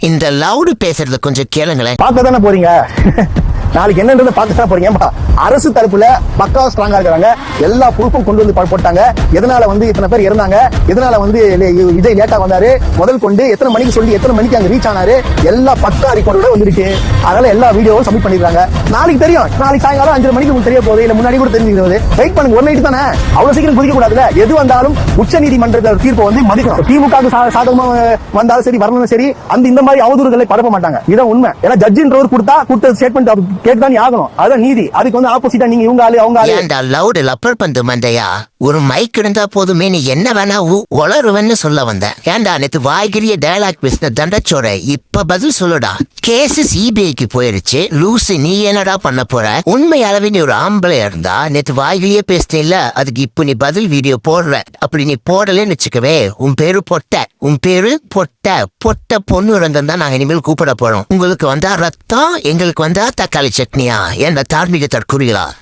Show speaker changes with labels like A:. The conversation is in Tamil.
A: இந்த லவுடு பேசுறது கொஞ்சம் கேளுங்களேன்.
B: பார்க்க தானே போறீங்க? நாளைக்கு என்னன்றதை பார்க்க தான் போறீங்க. அரசு தரப்புல பக்கா ஸ்ட்ராங்கா இருக்கிறாங்க. எல்லா ப்ரூஃபும் கொண்டு வந்து போட்டாங்க. எதனால வந்து இத்தனை பேர் இறந்தாங்க? எதனால வந்து விஜய் லேட்டா வந்தாரு? முதல் கொண்டு எத்தனை மணிக்கு சொல்லி எத்தனை மணிக்கு அங்க ரீச் ஆனாரு? எல்லா பக்கா ரிப்போர்ட்டோட வந்திருக்கு. அதனால எல்லா வீடியோவும் சப்மிட் பண்ணிருக்காங்க நாளைக்கு தெரியும். நாளைக்கு சாயங்காலம் அஞ்சு மணிக்கு உங்களுக்கு தெரிய போகுது. இல்ல முன்னாடி கூட தெரிஞ்சுக்கிறது. வெயிட் பண்ணுங்க ஒரு நைட்டு தானே? அவ்வளவு சீக்கிரம் குதிக்க கூடாதுல எது வந்தாலும் உச்ச நீதிமன்ற தீர்ப்பை வந்து மதிக்கணும். திமுக சாதகமா வந்தாலும் சரி வரணும் சரி அந்த இந்த மாதிரி அவதூறுகளை பரப்ப மாட்டாங்க. இதான் உண்மை. ஏன்னா ஜட்ஜின்றவர் கொடுத்தா கொடுத்த ஸ்டேட்மெண்ட் கேட்டுதான் ஆகணும். அதான் நீதி. அதுக்கு வந்து ஆப்போசிட்டா நீங்க இவங்க ஆளு அவங்க ஆளு.
A: ஏன்டா லவுடு லப்பர் பந்து மண்டையா? ஒரு மைக் இருந்தா போதுமே நீ என்ன வேணா உளருவன்னு சொல்ல வந்தேன் ஏன்டா நேத்து வாய்கிரிய டயலாக் பேசின தண்டச்சோர இப்ப பதில் சொல்லுடா. கேஸ் சிபிஐக்கு போயிருச்சு. லூசு நீ என்னடா பண்ண போற? உண்மை அளவில் நீ ஒரு ஆம்பளை இருந்தா நேத்து வாய்கிரியே பேசினில்ல அதுக்கு இப்ப நீ பதில் வீடியோ போடுற. அப்படி நீ போடலன்னு வச்சுக்கவே உன் பேரு பொட்ட. உன் பேரு பொட்ட. பொட்ட பொண்ணு ரங்கம் தான் நாங்க இனிமேல் கூப்பிட போறோம். உங்களுக்கு வந்தா ரத்தம் எங்களுக்கு வந்தா தக்காளி. சட்னியா? என்ன தார்மீக தற்கூறுகிறார்